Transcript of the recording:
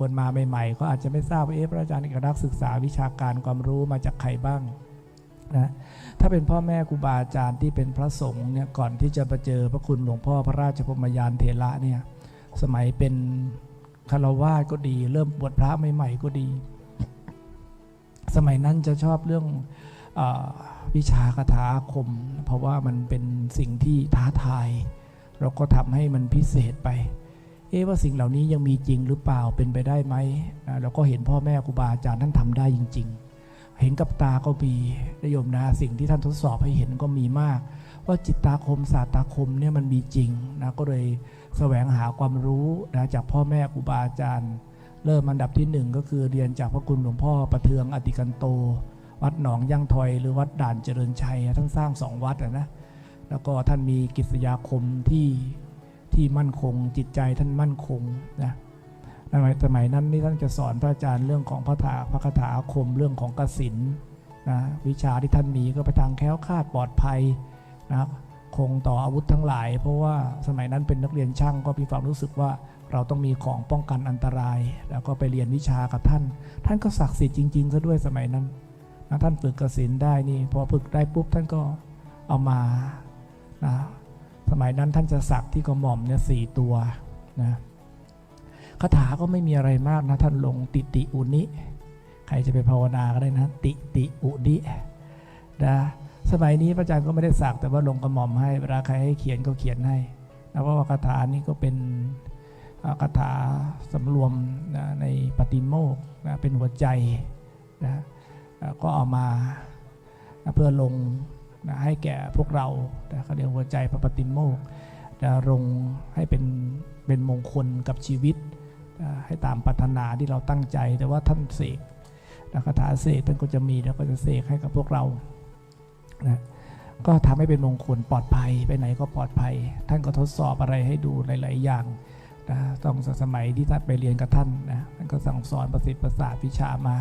คนมาใหม่ๆก็อาจจะไม่ทราบว่าเอ๊ะพระอาจารย์เอกลักษณ์ศึกษาวิชาการความรู้มาจากใครบ้างนะถ้าเป็นพ่อแม่ครูบาอาจารย์ที่เป็นพระสงฆ์เนี่ยก่อนที่จะมาเจอพระคุณหลวงพ่อพระราชพรมยานเถระเนี่ยสมัยเป็นคารวาสก็ดี เริ่มบวชพระใหม่ๆก็ดี สมัยนั้นจะชอบเรื่องอวิชาคาถาคม เพราะว่ามันเป็นสิ่งที่ท้าทาย เราก็ทำให้มันพิเศษไป เอ๊ะว่าสิ่งเหล่านี้ยังมีจริงหรือเปล่าเป็นไปได้ไหมเราก็เห็นพ่อแม่ครูบาอาจารย์ท่านทำได้จริง ๆ เห็นกับตาก็มีนิยมนะสิ่งที่ท่านทดสอบให้เห็นก็มีมาก ว่าจิตตาคมศาสตาคมเนี่ยมันมีจริงนะก็เลยแสวงหาความรู้นะจากพ่อแม่ครูบาอาจารย์ เริ่มอันดับที่หนึ่งก็คือเรียนจากพระคุณหลวงพ่อประเทืองอติกันโต วัดหนองย่างถอย หรือวัดด่านเจริญชัยท่านสร้างสองวัดนะแล้วก็ท่านมีกิจยาคมที่ ที่มั่นคง จิตใจท่านมั่นคงนะสมัยสมัยนั้นนี่ท่านจะสอนพระอาจารย์เรื่องของพระถาพระคาถาคมเรื่องของกสินนะวิชาที่ท่านมีก็ไปทางแคล้วคลาดปลอดภัยนะคงต่ออาวุธทั้งหลาย เพราะว่าสมัยนั้นเป็นนักเรียนช่างก็มีความรู้สึกว่าเราต้องมีของป้องกันอันตราย แล้วก็ไปเรียนวิชากับท่าน ท่านก็ศักดิ์สิทธิ์จริงๆซะด้วยสมัยนั้นนะท่านฝึกกสินได้นี่พอฝึกได้ปุ๊บท่านก็เอามานะ สมัยนั้นท่านจะสักที่กระหม่อมเนี่ยสี่ตัวนะคาถาก็ไม่มีอะไรมากนะ ท่านลงติติอุนิ ใครจะไปภาวนาก็ได้นะ ติติอุนินะสมัยนี้พระอาจารย์ก็ไม่ได้สักแต่ว่าลงกระหม่อมให้เวลาใครให้เขียนก็เขียนให้นะเพราะว่าคาถานี้ก็เป็นคาถาสำรวมนะในปฏิโมกนะเป็นหัวใจนะก็เอามานะเพื่อลง นะให้แก่พวกเรานะเขาเรียกหัวใจพระปฏิโมกข์นะลงให้เป็นเป็นมงคลกับชีวิตนะให้ตามปรารถนาที่เราตั้งใจ แต่ว่าท่านเสกนะคาถาเสกท่านก็จะมีแล้วก็จะเสกให้กับพวกเรานะก็ทำให้เป็นมงคลปลอดภัยไปไหนก็ปลอดภัย ท่านก็ทดสอบอะไรให้ดูหลาย ๆ อย่างนะต้องสมัยที่ท่านไปเรียนกับท่านนะท่านก็สั่งสอนประสิทธิ์ประสาทวิชามา